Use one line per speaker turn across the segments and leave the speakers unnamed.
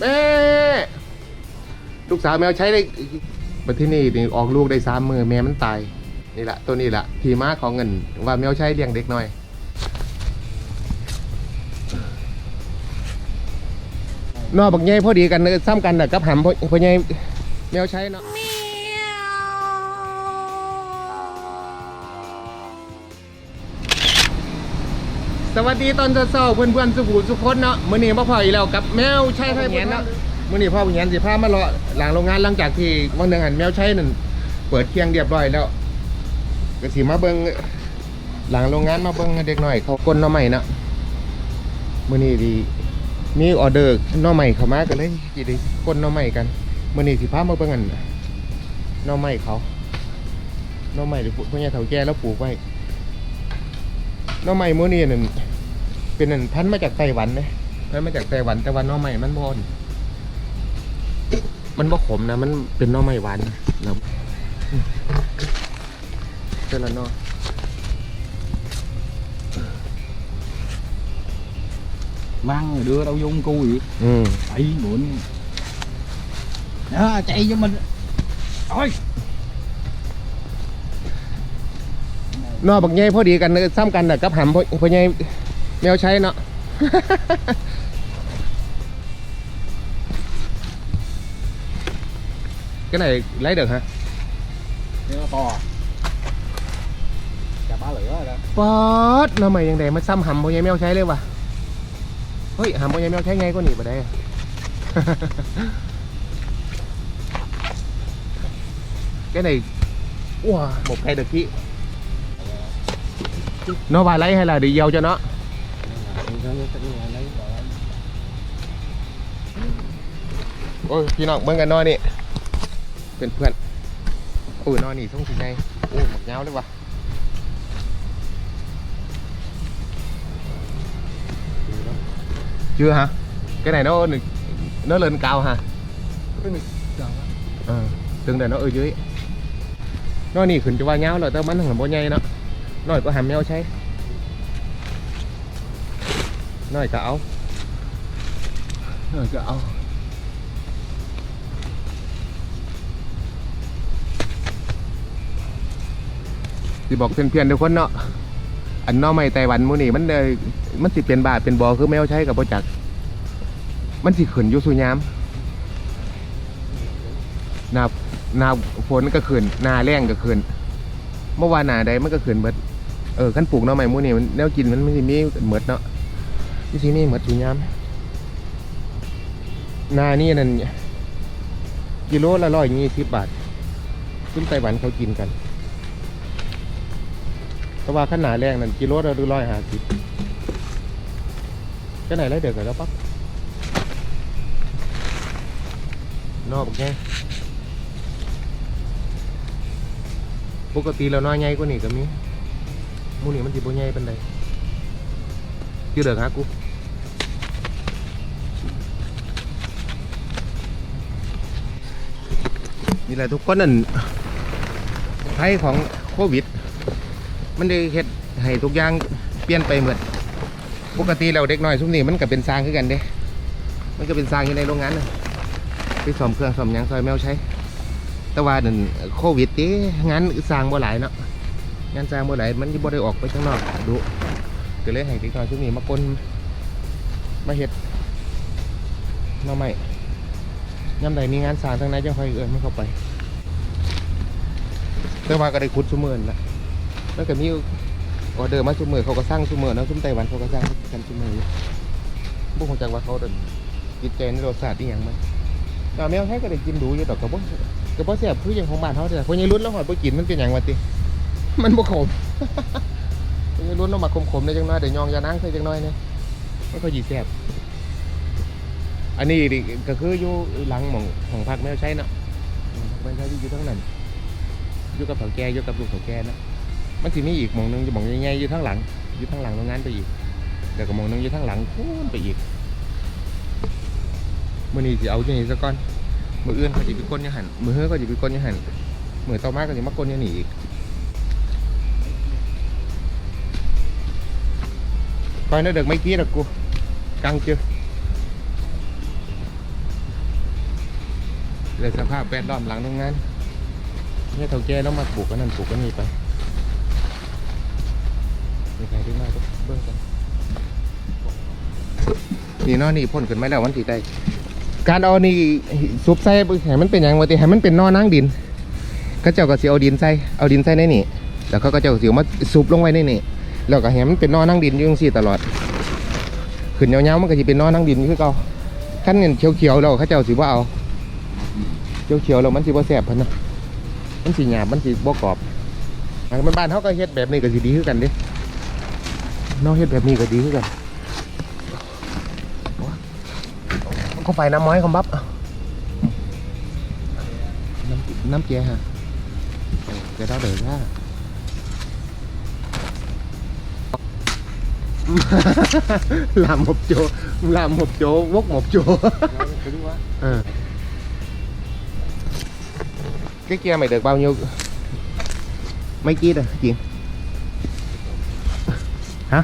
แม่ลูกสาวแมวใช้ได้มาที่นี่นี่ออกลูกได้สามมือแม่มันตายนี่แหละตัวนี้แหละทีมาของเงินว่าแมวใช้เลี้ยงเด็กหน่อยนอบักใหญ่พอดีกันซ้ำกันน่ะกับหำพอพ่อใหญ่แมวใช้เนาะ สวัสดีตอนเช้าๆเพื่อนๆสุขุสุขคนเนาะมื้อนี้มาพออีกแล้วกับแมวใช้ไทยแหนเนาะมื้อนี้พ่อผู้แหนสิพามารอหลังโรงงานหลังจากที่วันหนึงหันแมวใช้นั่นเปิดเคียงเรียบร้อยแล้วก็สิมาเบิ่งหลังโรงงานมาเบิ่งเด็กหน้อยเขาก้นหน้อใหม่เนาะมื้อนี้ดีมีออเดอร์หน่อใหม่เข้ามากันเลยจีไดีคนหน่อใหม่กันมื่อนี้สิพามาเบิ่งกันหน่อใหม่เขาหน่อใหม่หรือพวกนี้เถาแก่แล้วปลูกไว้หน่อใหม่มื้อนี้นั่น เป็นนั่นพันธุ์มาจากไต้หวันนะพันธุ์มาจากไต้หวันแต่ว่าหน่อใหม่มันบอนมันบ่ขมนะ มันเป็นหน่อใหม่หวานนะเจอแล้วเนาะ
mang rồi đưa đâu vô con cu vậy
อืม
chạy bụn đó chạy cho mình ôi
นอบักใหญ่พอดีกันเลยซ้ำกันน่ะกับหำพ่อพ่อใหญ่ แมวใช้เนาะ cái này lấy được hả
nó to chà bá lửa rồi đó
ป๊อด nó mày ยังไงมาซ้ำหำพ่อใหญ่แมวใช้เลยว่ะเฮ้ยหำพ่อใหญ่แมวใช้ไงก็หนีไปได้ cái này wow một cây được kỹ nó vào lấy hay là đi giao cho nó โอ้ยพี่น้องเบิ่งกันหน้อยนี่เป็นเพื่อนโอ้ยหน้อยนี่ส่งสิไงโอ้ยหมกยาวเลยว่ะ chưa hả cái này nó nó lên cao hả ờ từng này nó ở dưới nó nỉ khẩn cho vào nhau là tao bắn thằng bó nhây nó nói có hàm nhau cháy nói cả áo nói cả áo สิบอกเพื่อนๆทุกคนเนาะอันนอไม่ไต้หวันมูนี่มันเลยมันสิเป็นบาทเป็นบอคือแมวใช้กับโปจัก มันสิขึ้นยู่สุยามนาหนาฝนก็ขึ้นนาแรงก็ขึ้นเมื่อวานหนาใดมันก็ขึ้นเบิดเออขั้นปลูกน้อใหม่มูนี่มันแนวกินมันไม่สิมีเหมือดเนาะ ที่สิมีเหมือดสุยามนานี่นั่นกิโลละร้อยยี่สิบบาทซึ่งไต้หวันเขากินกันแต่ว่าขนาดแรงนั่นกิโลละร้อยห้าสิบ cái này lấy được rồi đó bắp no bọc nghe ปกติเราน้อยใหญ่กว่านี่ก็มีมูนี่มันสิบ่ใหญ่ปานใดชื่อเด้อฮะกู นี่แหละทุกคนนั่นภัยของโควิด มันได้เฮ็ดให้ทุกอย่างเปลี่ยนไปหมดปกติเราเด็กน้อยซุมนี้มันก็เป็นสร้างคือกันเด้ มันก็เป็นสร้างอยู่ในโรงงานนะไปซ่อมเครื่องซ่อมยังซอยแมวใช้ แต่ว่านั่นโควิดติงานสร้างบ่หลายเนาะงานสร้างบ่หลายมันบ่ได้ออกไปข้างนอกดูก็เลยให้เด็กน้อยซุมนี้มากลมาเฮ็ดหน่อไม้ ยามใดมีงานสร้างทางไหนจังคอยเอิ้นมันเข้าไปแต่ว่าก็ได้ขุดซุมื้อนั่นละแล้วก็มีออเดอร์มาชุมมือเขาก็สร้างชุมมือนาะชุมไต้หวันเขาก็สร้างกันชุมมืออยู่บุคคลจากว่าเขาเดินกินใจในรสชาติที่อย่างมันแต่แมวให้ก็ได้กินดูอยู่ดอกกระบอกกระบอกเสียบคืออย่างของบ้านเขาเถอะพวกนี้รุ่นแล้วหอดบ่กินมันเป็นอย่างวะติมันบ่ขมพวกนี้รุ่นเรามาขมๆในจังน้อยเดี๋ยวยองยานั่งใส่จังน้อยเนี่ยมันก็ยีแซ่บ อันนี้ดิก็คืออยู่หลังหม่องของพักแมวใช้เนาะอืมแมวใช้อยู่ทั้งนั้นอยู่กับเถาแก่อยู่กับลูกเถาแก่นะมันสิมีอีกหมองหนึงจะมองใหญ่ๆอยู่ทั้งหลังอยู่ทั้งหลังโรงงานไปอีกเดี๋ยวก็หมองหนึงอยู่ทั้งหลังพูนไปอีกมื่อนี้สิเอาจังนี้ซะก่อนมืออื่นเขาจะไปก้นอยังหันมือเฮ้อก็จะไปก้นอยังหันมือต่อมาก็จะมาก้นอยังหนีอีกคอยน่าเด็กไม่กี้ เลยสภาพแวดล้อมหลังโรงงานเนี่ยเท่าแก่แล้วมาปลูกกันนั่นปลูกกันนี่ไปมีใครที่มาก็เบื้องกันนี่นาะนี่พ่นขึ้นไมาแล้ววันที่ได้การเอานี่ซุปใส่ให้มันเป็นอย่างวะติให้มันเป็นนอนั่งดินเขาเจ้าก็สิเอาดินใส่เอาดินใส่ในนี่แล้วเขาก็เจ้าก็สิเอามาซุปลงไว้ในนี่แล้วก็ให้มันเป็นนอนั่งดินอยู่จังซี่ตลอดขึ้นยาๆมันก็สิเป็นนอนั่งดินคือเก่าขั้นเงินเขียวๆแล้วเขาเจ้าสิว่าเอา เขียวๆแล้วมันสิบ่แซ่บพันนะมันสิหยาบมันสิบ่กรอบอมันบ้านเขาก็เฮ็ดแบบนี้ก็สิดีคือกันด้เนอกเฮ็ดแบบนี้ก็ดีคือกันมันก็ไฟน้ำม้อยคำบับอะน้ำน้ำเจียฮะเดี๋ยวเราเดือดว่าลามหมบโจลามห cái kia mày được bao nhiêu mấy kia rồi chuyện hả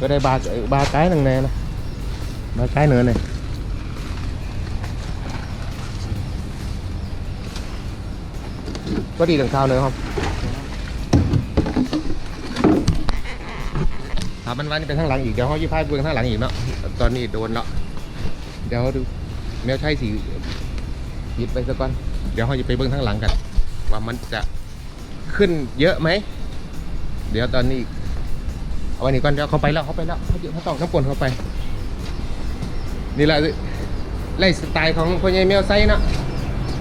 ở đây ba cái- ba cái lần nè nè ba cái nữa này có đi đằng sau nữa không à bên bên bên thang lặng gì cho họ với phai vương thang lặng gì nó ตอนนี้โดนแล้วเดี๋ยวดูแมวใช้สี หยิบไปซะก่อน เดี๋ยวเราจะไปเบิ้งข้งหลังกัน ว่ามันจะขึ้นเยอะไหม เดี๋ยวตอนนี้ เอาไว้นี่ก่อนเดี๋ยวเขาไปแล้วเขาไปแล้วเขาเยอะเขาต้องน้ำปนเขาไป นี่แหละไล่สไตล์ของพ่อใหญ่แมวไซส์นะ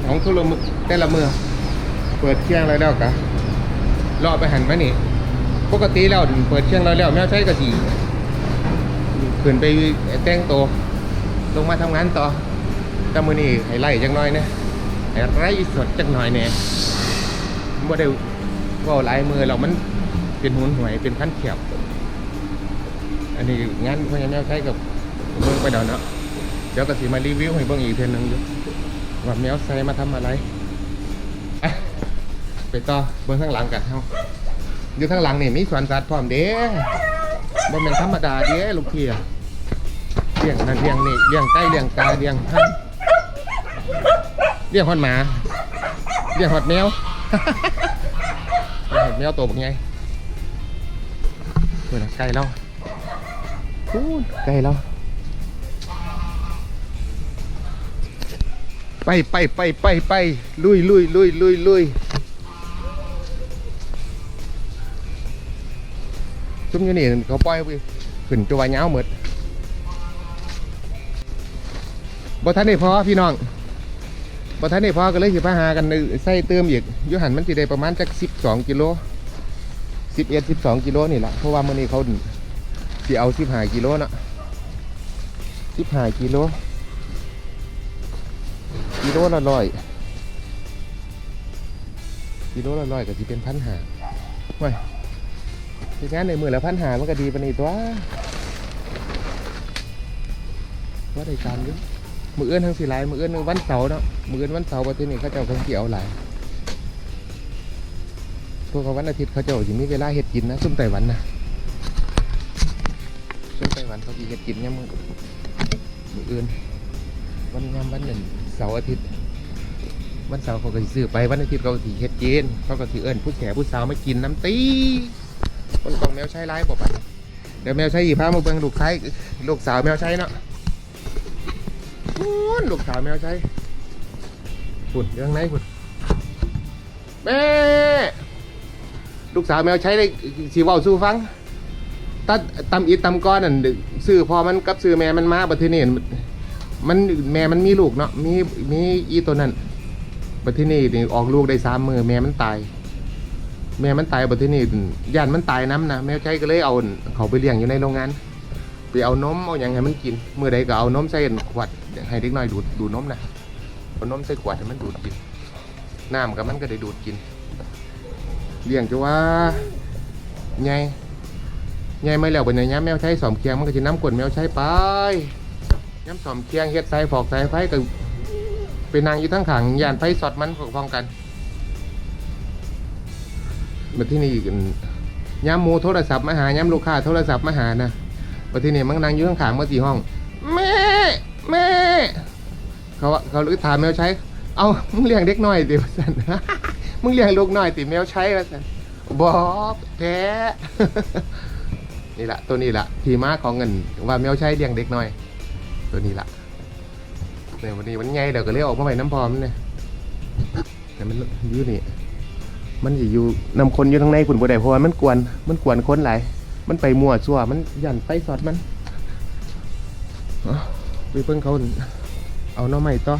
ของทุลมือแต่ละมือเปิดเชียงอะไรแล้วกะรอไปหันมานี่ปกติแล้วเปิดเชียงแล้วแล้วแมวใช้กะสีขึ้นไปแต่งตัวลงมาทำงานต่อ แต่มือนี้ให้ไล่จังน่อยนะให้ไล่สดจังหน่อยเนี่ยบ่ได้เว่าหลายมือเรามันเป็นหุนหวยเป็นพันเขียบอันนี้งานพญาแมใช้กับเบิ่งไปเดี๋ยวเนาะเดี๋ยวก็สิมารีวิวให้เบิ่งอีกเทีนึงอยู่ว่าแมวใส่มาทำอะไรไปต่อเบิ่งข้างหลังกันเฮาอยู่ข้างหลังนี่มีสวนสัตว์พร้อมเด้บ่แม่นธรรมดาเด้ลูกพี่อเลี้ยงนั่นเลี้ยงนี่เลี้ยงไก่เลี้ยงกาเลี้ยงห่าน เลี้ยงฮอดหมาเลี้ยงฮอดแมวเลี้ยงฮอดแมวตัวบักไงเพื่อนไก่เราพูดไก่เราไปไปไปไปไปลุยลุยลุยลุยลุยซุ่มอยู่นี่เขาปล่อยไปขึ้นจัวาเงาหมดบ่ทันได้พอพี่น้อง บ่ทันได้พอก็เลยสิพาหากันใส่เติมอีกยู่หันมันสิได้ประมาณจัก12กิโล11 12กิโลนี่แหละเพราะว่ามื้อนี้เขาสิเอา15กิโลเนาะ15กิโลกิโลละร้อยกิโลละร้อยก็สิเป็นพันหาว้ยที่งานในมือละพันหามันก็ดีปานนี้ตัวว่าได้การยู่ มือเอื้อนทั้งสี่ลายมือเอื้อนวันเสาร์เนาะมือเอื้อนวันเสาร์ประเทศนี้เขาเจ้าเขาเกี่ยวหลายพวกเขาวันอาทิตย์เขาเจ้าสิมีเวลาเห็ดกินนะซุ่มไต้หวันนะซุ่มไต้หวันเขาสิเห็ดกินเนี่ยมือมือเอื้อนวันยามวันหนึ่งเสาร์อาทิตย์วันเสาร์เขาก็ซื้อไปวันอาทิตย์เขาก็สิเห็ดกินเขาก็สิเอื้อนผู้แก่ผู้สาวมากินน้ำตีคนกองแมวใช้ร้ายบอกไปเดี๋ยวแมวใช้อีพามาเบิ่งลูกไส้ลูกสาวแมวใช้เนาะ นู่นลูกสาวแมวใช้ฝุ่นเรื่องไหนฝุ่นแม่ลูกสาวแมวใช้ได้สีว่าสู้ฟังตัดตำอีตำก้อนนั่นซื้อพอมันกับซื้อแม่มันมาบัดทีนี้มันแม่มันมีลูกเนาะมีมีอีตัวนั้นบัดทีนี้นี่ออกลูกได้สามมือแม่มันตาย แม่มันตายบัดทีนี้ย่านมันตายน้ำนะแมวใช้ก็เลยเอาเขาไปเลี้ยงอยู่ในโรงงานไปเอานมเอาอย่างให้มันกินเมื่อใดก็เอานมใส่ขวด ให้เด็กน้อยดูดดูนมนะเอานมใส่ขวดให้มันดูดกินน้ำกับมันก็ได้ดูดกินเลี้ยงจะว่าไงไงไม่แล้วเป็นไงย้ำแมวใช้สอมเคียงมันก็จะน้ำกลนแมวใช้ไปย้ำสอมเคียงเฮ็ดสายฟอกสายไฟก็ไปนางอยู่ทั้งขังยานไฟสอดมันพร้อมกันมาที่นี่กันย้ำหมูโทรศัพท์มาหาย้ำลูกค้าโทรศัพท์มาหานะวันที่นี่มันนั่งอยู่ข้างเมื่อสี่ห้อง เขาเขาเลยถามแมวใช้ เอามึงเลี้ยงเด็กน้อยติว่าสัน มึงเลี้ยงลูกน้อยติแมวใช้ว่าสันบอแท้ นี่แหละตัวนี้แหละทีมาของเงินว่าแมวใช้เลี้ยงเด็กน้อย ตัวนี้แหละเนี่ยวันนี้มันใหญ่เดี๋ยวก็เรียกออกมาไว้น้ำพร้อมเนี่ยแต่มันอยู่นี่มันจะอยู่นำคนอยู่ทางในคุณบ่ได้เพราะว่ามันกวนมันกวนคนหลายมันไปมั่วซั่วมันหยันไฟสอดมันเอไปเพิ่งเขา เอาหน้อใหม่ต่อ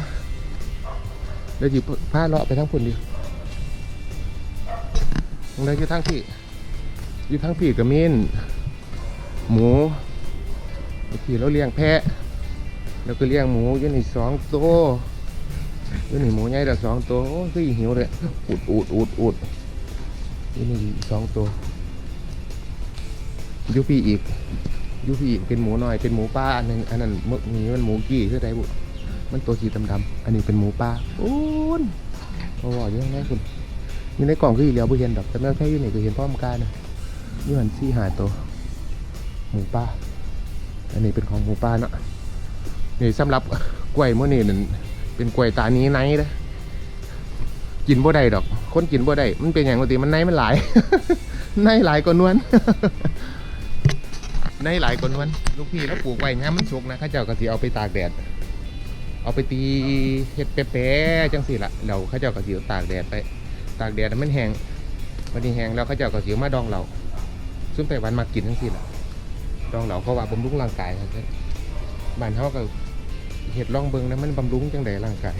เดี๋ยวจิผ้าเลาะไปทั้งพุ่นดิตรงนั้อยู่ทั้งพี่อยู่ทั้งพี่กับมีนหมูพี่เราเลี้ยงแพะ แล้วก็เลี้ยงหมูอยู่นี่สองตัวอยู่นี่หมูใหญ่เดียวสองตัวโอ้ยคือหิวเลยอุดอุดอุดอุดอยู่นี่สองตัวยูพี่อีกยูพี่อีกเป็นหมูน้อยเป็นหมูป่าอันนึงอันนั้นมึกนี่มันหมูกี้คือไดบุ มันตัวสีดำๆอันนี้เป็นหมูป่าโอ้นโอ้ยยังไงคุณอยู่ในกล่องคืออีเหลียวบุเห็นดอกแต่แม่แค่อยู่นี่ก็เห็นพร้อมกันนะนี่มันซี่หาตัวหมูป่าอันนี้เป็นของหมูป่าเนาะนี่สำหรับกล้วยมื้อนี้นั่นเป็นกล้วยตานี้ไนเด้อกินบ่ได้ดอก คนกินบ่ได้มันเป็นอย่างปกติมันไนมันหลายไนหลายกว่านวลไนหลายกว่านวลลูกพี่แล้วปลูกไว้งามมันสุกนะข้าเจ้าก็สิเอาไปตากแดด เอาไปตีเห็ดแปะๆจังสิละเราเขาเจ้าก็สิเอาตากแดดไป ตากแดดมันแห้งวันนี้แห้งแล้วเขาเจ้าก็สิเอามาดองเราซึ่งไปวันมากินจังสิละดองเราเพราะว่าบำรุงร่างกายครับบ้านเขาก็เห็ดร่องเบิงนะมันบำรุงจังใดร่างกาย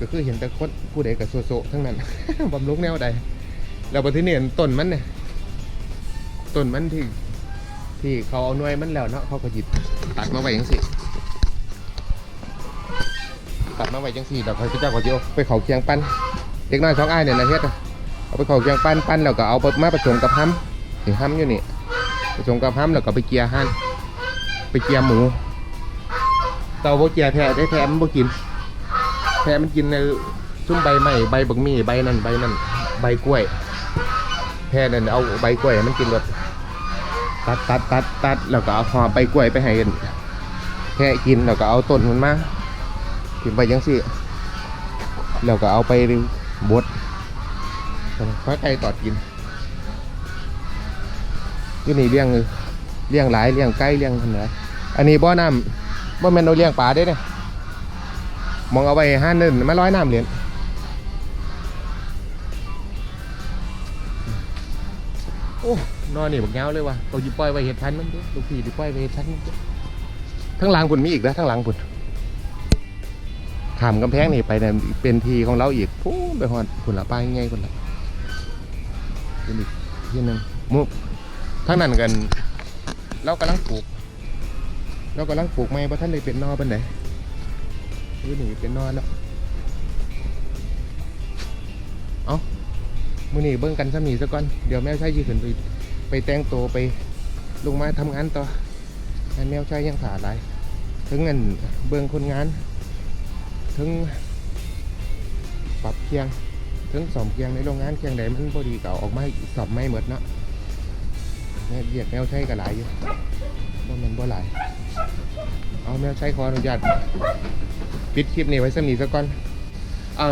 ก็คือเห็นแต่คนผู้ใดกับโซโซทั้งนั้นบำรุงแนวใดแล้วบัดทีนี้เห็นต้นมันเนี่ยต้นมันที่ที่เขาเอาหน่วยมันแล้วเนาะเขาก็หยิบตัดมาไว้จังสิ ตัดมาไว้จังสี่เดี๋ยวเขาเจ้าก็จะเอาไปเขาเคียงปั้นเด็กน้อยสองอ้ายเนี่ยนะเฮ็ดเอาไปเขาเคียงปั้นปั้นแล้วก็เอาไปมาผสมกับห้ำนี่ห้ำอยู่นี่ผสมกับห้ำแล้วก็ไปเกียร์หั่นไปเกียร์หมูเตาโบเกียร์แพะได้แพะมันบ่กินแพะมันกินในซุ้มใบไม้ใบบักมี่ใบนั่นใบนั่นใบกล้วย แพะนั่นเอาใบกล้วยให้มันกินรดตัดตัดตัดตัดแล้วก็เอาห่อใบกล้วยไปให้แพะกินแล้วก็เอาต้นมันมา ถิ่มไปยังสิแล้วก็เอาไปบดฟ้าไก่ตอดกินยู่นี่เลี้ยงเลี้ยงหลายเลี้ยงไก่เลี้ยงขนาดอันนี้บ่อน้ำบ่แม่นเอาเลี้ยงปลาได้เนี่ยมองเอาไว้ห้าเนินมาร้อยน้ำเหรียญโอ้นอนนี่บักเงาเลยว่ะตัวจิปล่อยไว้เห็ดพันมันด้อลูกพี่จิปล่อยไว้เห็ดพันมันด้อทั้งหลังปุ่นมีอีกนะทั้งหลังปุ่น ขามกำแพงนี่ไปเนี่ยเป็นทีของเราอีกพูนไปหอดผุนละป้ายง่ายคนละเป็นอีกที่หนึ่งมุกทั้งนั้นกัน เรากำลังปลูก เรากำลังปลูกไม้เพราะท่านเลยเป็นนอเป็นไหนนี่นี่เป็นนอแล้วเอามือนี่เบิ้งกันสมีซะก่อน เดี๋ยวแมวใช้ยืนไปไปแต่งตัวไปลงมาทำงานต่อแมวใช้ยังขาดหลายถึงเงินเบิ้งคนงาน ถึงปรับเคียงถึงสอมเคียงในโรงงานเคียงใดมันพอดีเก่าออกมาสอบไม่หมดเนาะเนี่ยเหยียดแมวใช้ก็หลายอยู่บ่แมันบ่หลายเอาแมวใช้ขออนุญาตปิดคลิปนี้ไว้สำนีซะก่อนเอา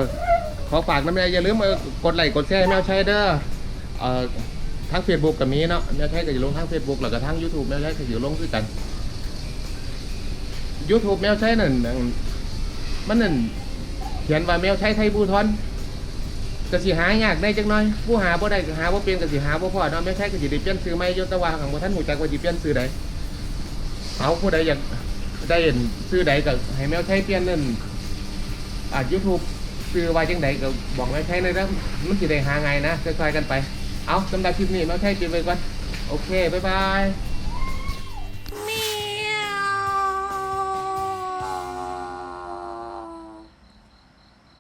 ขอฝากน้ำแม่อย่าลืมกดไลค์กดแชร์แมวใช้เด้อเอ่อทั้งเฟซบุ๊กกับมีเนาะแมวใช้ก็จะลงทั้งเฟซบุ๊กแล้วก็ทั้งยูทูบแมวใช้ก็จะลงด้วยกันยูทูบแมวใช้นั่นนั่น มันนั่นเขียนว่าแมวใช้ไทยบูทอนกสิหายากได้จักหน่อย ผู้หาบ่ได้ก็หาบ่เป็นกสิหาบ่พอเนาะแมวใช้กสิได้เปลี่ยนซื้อใหม่ยู่แต่ว่าของบ่ทันฮู้จักว่าสิเปลี่ยนซื้อใดเอาผู้ใดอยากได้เห็นซื้อใดก็ให้แมวใช้เปลี่ยนนั่นอ่า YouTube ซื้อไว้จังใดก็บอกแมวใช้เลยนะมันสิได้หาง่ายนะค่อยๆกันไป เอาสำหรับคลิปนี้แมวใช้ปิดไว้ก่อนโอเคบ๊ายบาย